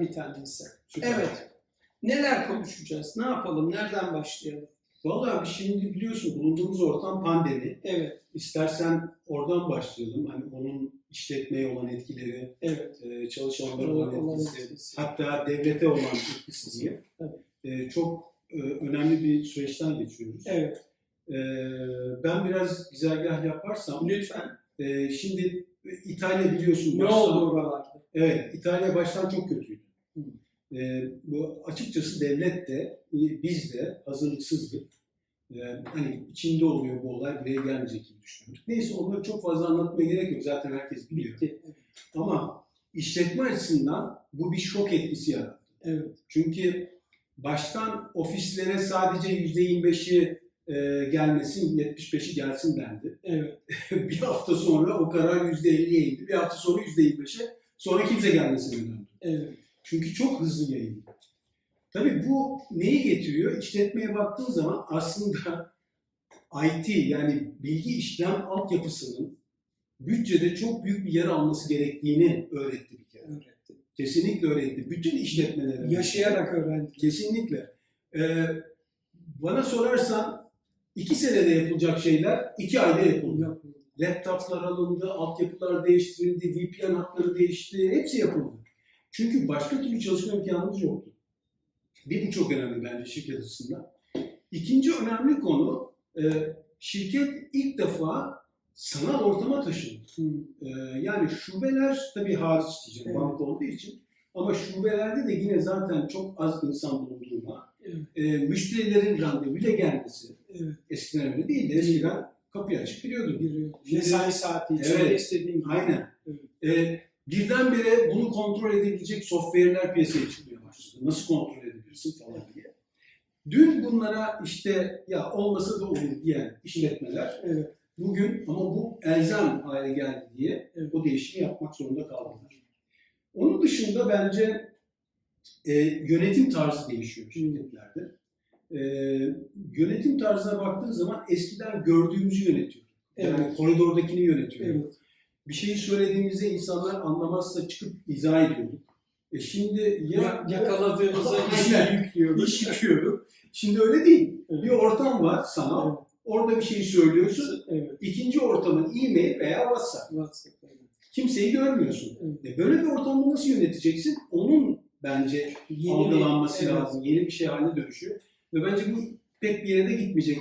bir tanesi. Süper. Evet. Neler konuşacağız? Ne yapalım? Nereden başlayalım? Vallahi abi şimdi biliyorsun bulunduğumuz ortam pandemi. Evet, İstersen oradan başlayalım. Hani onun işletmeye olan etkileri, evet. e, çalışanlara olan Olan etkisi, etkisi. hatta devlete olan etkisi diye. Tabii. E, çok e, önemli bir süreçten geçiyoruz. Evet, E, ben biraz güzergah yaparsam, lütfen. e, şimdi İtalya biliyorsun. Ne baştan- oldu oralarda? Evet, İtalya baştan çok kötüydü. Ee, bu açıkçası devlet de, biz de hazırlıksızdık. Ee, hani içinde oluyor bu olay, buraya gelmeyecek gibi düşünüyorduk. Neyse onları çok fazla anlatmaya gerek yok. Zaten herkes biliyor. Bitti. Ama işletme açısından bu bir şok etkisi yarattı. Evet, Çünkü baştan ofislere sadece %25'i e, gelmesin, 75'i gelsin dendi. evet. bir hafta sonra o karar %50'ye indi. Bir hafta sonra %25'e. Sonra kimse gelmesine döndü. Evet, Çünkü çok hızlı yayıldı. Tabii bu neyi getiriyor? İşletmeye baktığın zaman aslında IT yani bilgi işlem altyapısının bütçede çok büyük bir yer alması gerektiğini öğretti bir kere. öğretti. Kesinlikle öğretti. Bütün işletmelere. Yaşayarak öğrendik. Kesinlikle. Ee, bana sorarsan iki senede yapılacak şeyler iki ayda. Yapıldı. Laptoplar alındı, altyapılar değiştirildi, VPN hatları değişti, hepsi yapıldı. Çünkü başka türlü çalışma imkanımız yoktu. Bir bu çok önemli bence şirket açısından. İkinci önemli konu, e, şirket ilk defa sanal ortama taşındı. Hı. E, yani şubeler tabii hariç diyeceğim Evet. banka olduğu için. Ama şubelerde de yine zaten çok az insan bulunduğuna, Evet. e, müşterilerin randevuyla gelmesi. Evet, Eskiden öyle değildi. Eskiden kapıyı açıp giriyordun. giriyor. Şimdi- Mesai saati içinde Evet. istediğin gibi. Aynen. Evet. Ee, birdenbire bunu kontrol edebilecek software'ler piyasaya çıkmaya başladı. Nasıl kontrol edebilirsin falan diye. Dün bunlara işte ya olmasa da olur diyen işletmeler Evet, bugün ama bu elzem hale geldi diye Evet. o değişimi yapmak zorunda kaldılar. Onun dışında bence e, yönetim tarzı değişiyor şirketlerde. E, yönetim tarzına baktığın zaman eskiden gördüğümüzü yönetiyorduk. Yani Evet. koridordakini yönetiyorduk. evet. Bir şeyi söylediğimizde insanlar anlamazsa çıkıp izah ediyorduk. E şimdi ya Ya, yakaladığımızda işi Aynen. yüklüyoruz. iş yıkıyorduk. Şimdi öyle değil. Evet. Bir ortam var sanal. Orada bir şey söylüyorsun. Evet, İkinci ortamın e-mail veya WhatsApp. WhatsApp. Evet. Kimseyi görmüyorsun. Evet. E böyle bir ortamda nasıl yöneteceksin? Onun bence Yeni algılanması bir- evet. lazım. Yeni bir şey haline dönüşüyor. Ve bence bu pek bir yere de gitmeyecek